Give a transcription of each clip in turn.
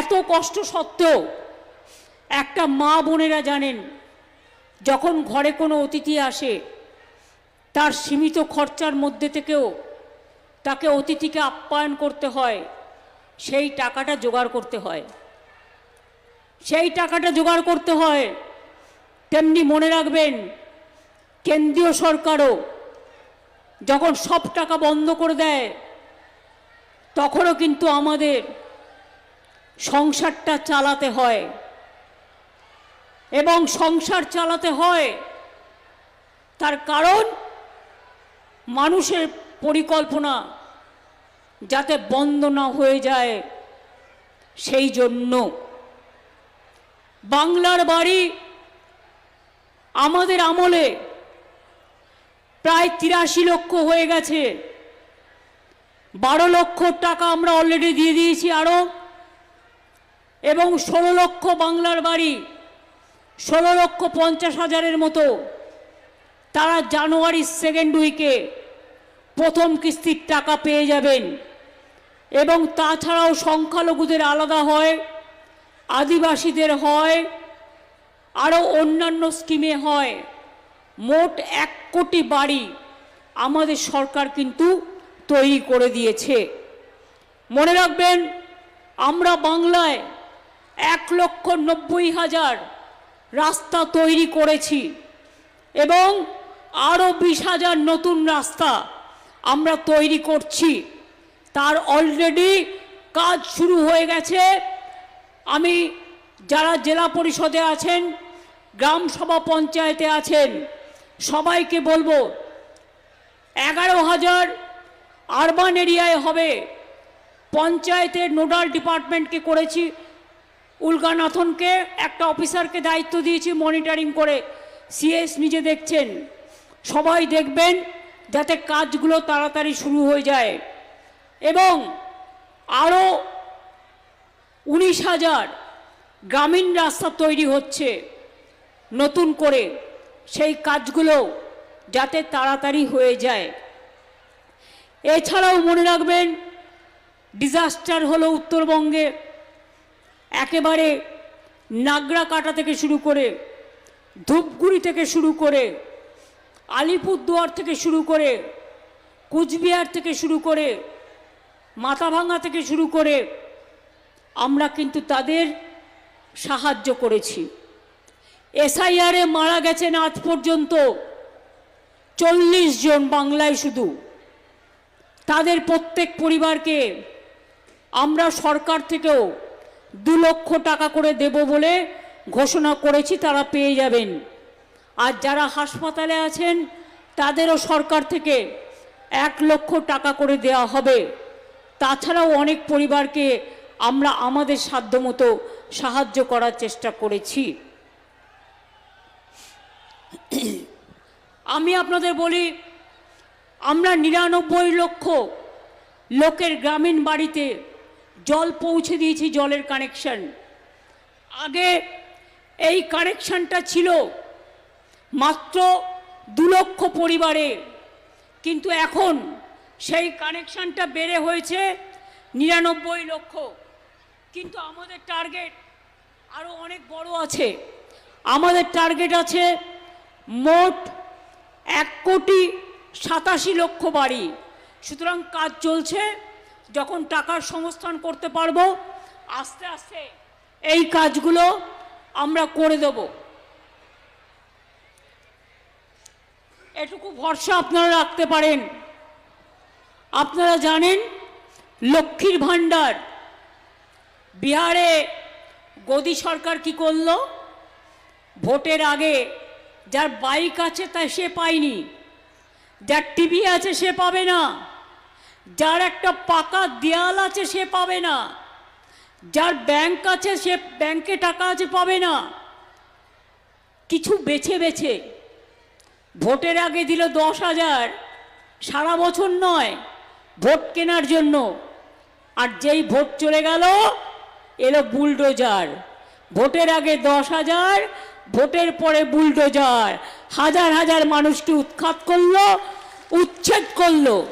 এত কষ্ট সত্ত্বেও একটা মা বোনেরা জানেন, যখন ঘরে কোনো অতিথি আসে, তার সীমিত খরচার মধ্যে থেকেও তাকে অতিথিকে আপ্যায়ন করতে হয়, সেই টাকাটা জোগাড় করতে হয়। সেই টাকাটা জোগাড় করতে হয়, তেমনি মনে রাখবেন, কেন্দ্রীয় সরকারও যখন সব টাকা বন্ধ করে দেয়, তখনও কিন্তু আমাদের সংসারটা চালাতে হয়। এবং সংসার চালাতে হয় তার কারণ মানুষের পরিকল্পনা যাতে বন্ধ না হয়ে যায় সেই জন্য। বাংলার বাড়ি আমাদের আমলে প্রায় তিরাশি লক্ষ হয়ে গেছে। বারো লক্ষ টাকা আমরা অলরেডি দিয়ে দিয়েছি আরও এবং ষোলো লক্ষ বাংলার বাড়ি, ষোলো লক্ষ পঞ্চাশ হাজারের মতো, তারা জানুয়ারির সেকেন্ড উইকে প্রথম কিস্তির টাকা পেয়ে যাবেন। এবং তাছাড়াও সংখ্যালঘুদের আলাদা হয়, আদিবাসীদের হয় আরও অন্যান্য স্কিমে হয়। মোট এক কোটি বাড়ি আমাদের সরকার কিন্তু তৈরি করে দিয়েছে। মনে রাখবেন, আমরা বাংলায় এক লক্ষ নব্বই হাজার রাস্তা তৈরি করেছি এবং আরও বিশ হাজার নতুন রাস্তা আমরা তৈরি করছি। তার অলরেডি কাজ শুরু হয়ে গেছে। আমি যারা জেলা পরিষদে আছেন, গ্রাম সভা পঞ্চায়েতে আছেন, সবাইকে বলব, এগারো হাজার আরবান এরিয়ায় হবে। পঞ্চায়েতের নোডাল ডিপার্টমেন্টকে করেছি। উলগানাথনকে একটা অফিসারকে দায়িত্ব দিয়েছি মনিটরিং করে। সিএস নিজে দেখছেন। সবাই দেখবেন যাতে কাজগুলো তাড়াতাড়ি শুরু হয়ে যায়। এবং আরও উনিশ হাজার গ্রামীণ রাস্তা তৈরি হচ্ছে নতুন করে। সেই কাজগুলো যাতে তাড়াতাড়ি হয়ে যায়। এছাড়াও মনে রাখবেন, ডিজাস্টার হলো উত্তরবঙ্গে। একেবারে নাগরা কাটা থেকে শুরু করে ধূপগুড়ি থেকে শুরু করে আলিপুরদুয়ার থেকে শুরু করে কুচবিহার থেকে শুরু করে মাথাভাঙা থেকে শুরু করে আমরা কিন্তু তাদের সাহায্য করেছি। এসআইআরে মারা গেছেন আজ পর্যন্ত চল্লিশ জন বাংলায় শুধু। তাদের প্রত্যেক পরিবারকে আমরা সরকার থেকেও দু লক্ষ টাকা করে দেব বলে ঘোষণা করেছি, তারা পেয়ে যাবেন। আর যারা হাসপাতালে আছেন, তাদেরও সরকার থেকে এক লক্ষ টাকা করে দেওয়া হবে। তাছাড়াও অনেক পরিবারকে আমরা আমাদের সাধ্যমতো সাহায্য করার চেষ্টা করেছি। আমি আপনাদের বলি, আমরা নিরানব্বই লক্ষ লোকের গ্রামীণ বাড়িতে জল পৌঁছে দিয়েছি জলের কানেকশন আগে এই কানেকশনটা ছিল মাত্র দু লক্ষ পরিবারে, কিন্তু এখন সেই কানেকশনটা বেড়ে হয়েছে নিরানব্বই লক্ষ। কিন্তু আমাদের টার্গেট আরও অনেক বড় আছে। আমাদের টার্গেট আছে মোট এক কোটি সাতাশি লক্ষ বাড়ি। সুতরাং কাজ চলছে। যখন টাকার সংস্থান করতে পারব, আস্তে আস্তে এই কাজগুলো আমরা করে দেব। এটুকু ভরসা আপনারা রাখতে পারেন। আপনারা জানেন, লক্ষ্মীর ভাণ্ডার। বিহারে গদি সরকার কি করল? ভোটের আগে যার বাইক আছে তা সে পায়নি, যার টিভি আছে সে পাবে না। যার একটা পাকা দেয়াল আছে সে পাবে না। যার ব্যাংক আছে সে ব্যাংকে টাকা আছে পাবে না। কিছু বেছে বেছে। ভোটের আগে দিল দশ হাজার, সারা বছর নয়, ভোট কেনার জন্য। আর যেই ভোট চলে গেল, এলো বুলডোজার। ভোটের আগে দশ হাজার, ভোটের পরে বুলডোজার। হাজার হাজার মানুষকে উৎখাত করল, উচ্ছেদ করল।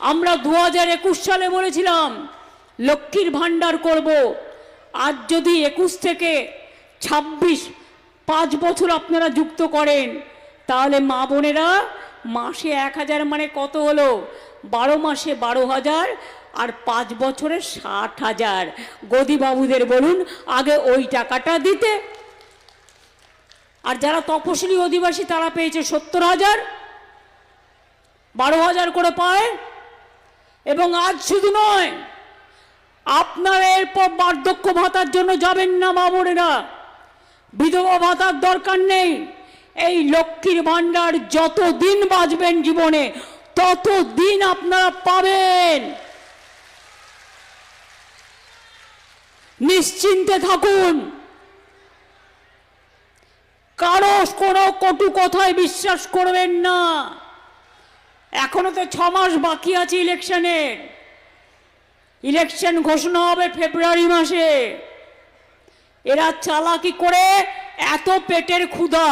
আমরা দু হাজার একুশ সালে বলেছিলাম, লক্ষ্মীর ভাণ্ডার করব। আজ যদি একুশ থেকে ছাব্বিশ, পাঁচ বছর আপনারা যুক্ত করেন, তাহলে মা বোনেরা মাসে এক হাজার মানে কত হলো? বারো মাসে বারো হাজার আর পাঁচ বছরে ষাট হাজার। গদিবাবুদের বলুন, আগে ওই টাকাটা দিতে। আর যারা তপশিলি অধিবাসী, তারা পেয়েছে সত্তর হাজার। বারো হাজার করে পায় এবং আজ শুধু নয়, আপনারা এরপর বার্ধক্য ভাতার জন্য যাবেন না মামুনেরা বিধবা ভাতার দরকার নেই। এই লক্ষ্মীর ভাণ্ডার যত দিন বাঁচবেন জীবনে তত দিন আপনারা পাবেন। নিশ্চিন্তে থাকুন। কারও কোনো কটু কথায় বিশ্বাস করবেন না। এখনও তো মাস বাকি আছে ইলেকশনের ইলেকশন ঘোষণা হবে ফেব্রুয়ারি মাসে। এরা চালাকি করে এত পেটের ক্ষুধা।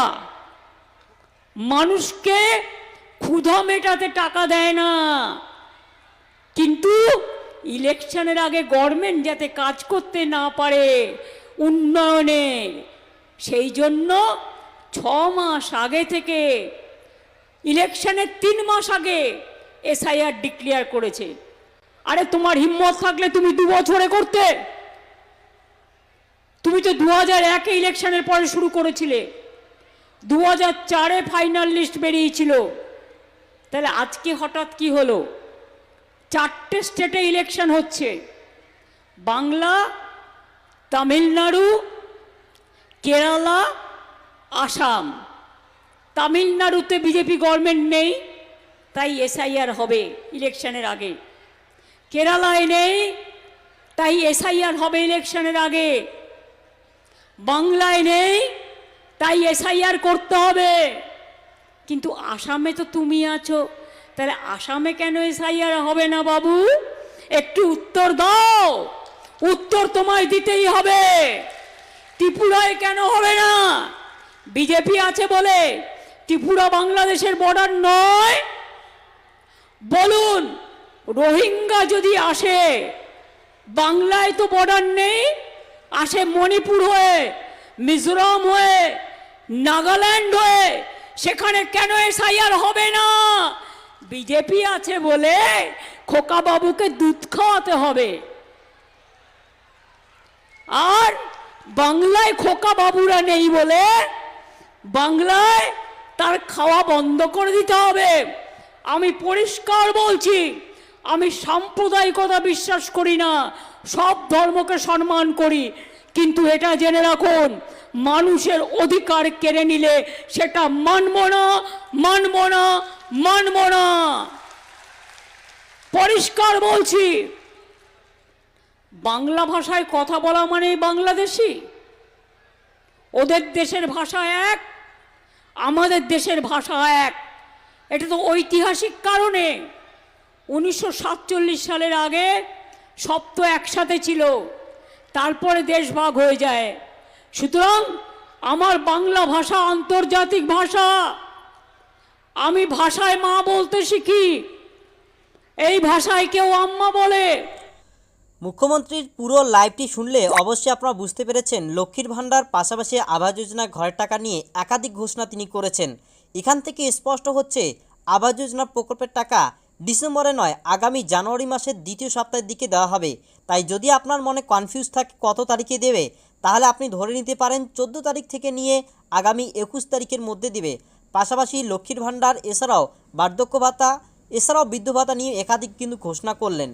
মানুষকে ক্ষুধা মেটাতে টাকা দেয় না। কিন্তু ইলেকশনের আগে গভর্নমেন্ট যাতে কাজ করতে না পারে উন্নয়নে, সেই জন্য ছ মাস আগে থেকে ইলেকশনের তিন মাস আগে এসআইআর ডিক্লেয়ার করেছে। আরে তোমার হিম্মত থাকলে তুমি দু বছরে করতে। তুমি তো দু হাজার একে ইলেকশনের পরে শুরু করেছিলে। দু হাজার চারে ফাইনাল লিস্ট বেরিয়েছিল। তাহলে আজকে হঠাৎ কি হলো? চারটে স্টেটে ইলেকশন হচ্ছে। বাংলা, তামিলনাড়ু, কেরালা, আসাম। তামিলনাড়ুতে বিজেপি গভর্নমেন্ট নেই, তাই এসআইআর হবে ইলেকশনের আগে। কেরালায় নেই, তাই এসআইআর হবে ইলেকশনের আগে। বাংলায় নেই, তাই এসআইআর করতে হবে। কিন্তু আসামে তো তুমি আছো, তাহলে আসামে কেন এসআইআর হবে না বাবু? একটু উত্তর দাও। উত্তর তোমায় দিতেই হবে। ত্রিপুরায় কেন হবে না? বিজেপি আছে বলে ত্রিপুরা বাংলাদেশের বর্ডার নয়। বলুন, রোহিঙ্গা যদি আসে, বাংলায় তো বর্ডার নেই, আসে মণিপুর হয়ে, মিজোরাম হয়ে, নাগাল্যান্ড হয়ে, সেখানে কেন এসআইআর হবে না? বিজেপি আছে বলে খোকা বাবুকে দুধ খাওয়াতে হবে। আর বাংলায় খোকা বাবুরা নেই বলে বাংলায় তার খাওয়া বন্ধ করে দিতে হবে। আমি পরিষ্কার বলছি, আমি সাম্প্রদায়িকতা বিশ্বাস করি না, সব ধর্মকে সম্মান করি। কিন্তু এটা জেনে রাখুন, মানুষের অধিকার কেড়ে নিলে সেটা মানব না মানব না মানব না। পরিষ্কার বলছি, বাংলা ভাষায় কথা বলা মানে বাংলাদেশি। ওদের দেশের ভাষা এক আমাদের দেশের ভাষা এক। এটা তো ঐতিহাসিক কারণে। উনিশশো সাতচল্লিশ সালের আগে সব তো একসাথে ছিল। তারপরে দেশ ভাগ হয়ে যায়। সুতরাং আমার বাংলা ভাষা আন্তর্জাতিক ভাষা। আমি ভাষায় মা বলতে শিখি। এই ভাষায় কেউ আম্মা বলে। মুখ্যমন্ত্রীর পুরো লাইভটি শুনলে অবশ্যই আপনারা বুঝতে পেরেছেন লক্ষ্মীর ভাণ্ডার, পাশাপাশি আবাস যোজনা, ঘরের টাকা নিয়ে একাধিক ঘোষণা তিনি করেছেন। এখান থেকে স্পষ্ট হচ্ছে, আবাস যোজনা প্রকল্পের টাকা ডিসেম্বরে নয়, আগামী জানুয়ারি মাসের দ্বিতীয় সপ্তাহের দিকে দেওয়া হবে। তাই যদি আপনার মনে কনফিউজ থাকে কত তারিখে দেবে, তাহলে আপনি ধরে নিতে পারেন চোদ্দ তারিখ থেকে নিয়ে আগামী একুশ তারিখের মধ্যে দেবে। পাশাপাশি লক্ষ্মীর ভাণ্ডার, এছাড়াও বার্ধক্য ভাতা, এছাড়াও বৃদ্ধ ভাতা নিয়ে একাধিক কিন্তু ঘোষণা করলেন।